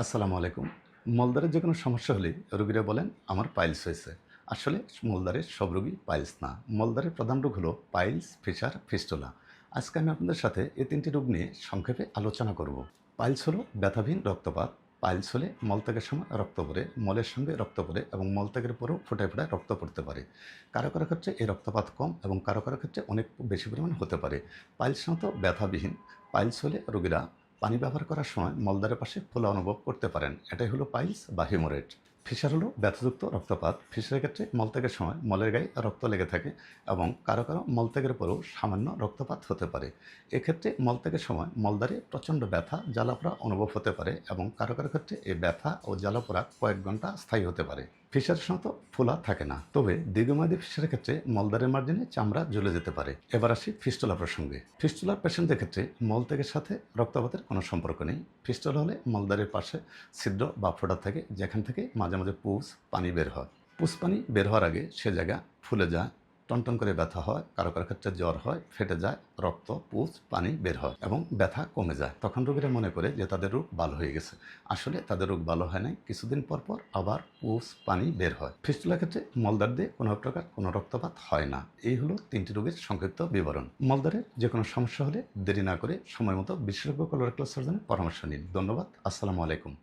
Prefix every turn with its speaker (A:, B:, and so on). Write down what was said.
A: আসসালামু আলাইকুম। মলদারের যে কোনো সমস্যা হলে রোগীরা বলেন, আমার পাইলস হয়েছে। আসলে মলদারের সব রোগী পাইলস না। মলদারের প্রধান রোগ হলো পাইলস ফিশার ফিস্টোলা। আজকে আমি আপনাদের সাথে এই তিনটি রোগ নিয়ে সংক্ষেপে আলোচনা করব। পাইলস হলো ব্যথাহীন রক্তপাত, পাইলস হলে মলত্যাগের সময় রক্ত পড়ে, মলের সঙ্গে রক্ত পড়ে এবং মলত্যাগের পরেও ফোটায় ফোটায় রক্ত পড়তে পারে। কারও কারও ক্ষেত্রে এই রক্তপাত কম এবং কারও কারও ক্ষেত্রে অনেক বেশি পরিমাণে হতে পারে। পাইলস মতো ব্যথাবিহীন। পাইলস হলে রোগীরা পানি ব্যবহার করার সময় মলদ্বারের পাশে ফোলা অনুভব করতে পারেন। এটাই হলো পাইলস বা হিমোরেট। ফিশার হলো ব্যথাযুক্ত রক্তপাত। ফিশারের ক্ষেত্রে মলত্যাগের সময় মলের গায়ে রক্ত লেগে থাকে এবং কারও কারও মলত্যাগের পরেও সামান্য রক্তপাত হতে পারে। এক্ষেত্রে মলত্যাগের সময় মলদ্বারে প্রচণ্ড ব্যথা, জ্বালাপোড়া অনুভব হতে পারে এবং কারও কারও ক্ষেত্রে এই ব্যথা ও জ্বালাপোড়া কয়েক ঘণ্টা স্থায়ী হতে পারে। ফিশারের সাধারণত ফোলা থাকে না। তবে দীর্ঘমেয়াদী ফিশারের ক্ষেত্রে মলদারের মার্জিনে চামড়া জ্বলে যেতে পারে। এবার আসি ফিস্টুলা প্রসঙ্গে। ফিস্টুলার পেশেন্টদের ক্ষেত্রে মলত্যাগের সাথে রক্তপাতের কোনো সম্পর্ক নেই। ফিস্টুলা হলে মলদারের পাশে ছিদ্র বা ফোটা থাকে, যেখান থেকে মাঝে মাঝে পুষ, পানি বের হয়। পুষ, পানি বের হওয়ার আগে সে জায়গা ফুলে যায় টনটন করে ব্যথা হয়, কারও কারও ক্ষেত্রে জ্বর হয়, ফেটে যায়, রক্ত পুষ পানি বের হয় এবং ব্যথা কমে যায়। তখন রোগীরা মনে করে যে তাদের রোগ ভালো হয়ে গেছে। আসলে তাদের রোগ ভালো হয় নাই। কিছুদিন পর পর আবার পুষ পানি বের হয়। ফিস্টুলার ক্ষেত্রে মলদার দিয়ে কোনো প্রকার কোনো রক্তপাত হয় না। এই হলো তিনটি রোগের সংক্ষিপ্ত বিবরণ। মলদারের যে কোনো সমস্যা হলে দেরি না করে সময় মতো বিশেষজ্ঞ কলোরেক্টাল সার্জনের পরামর্শ নিন। ধন্যবাদ। আসসালামু আলাইকুম।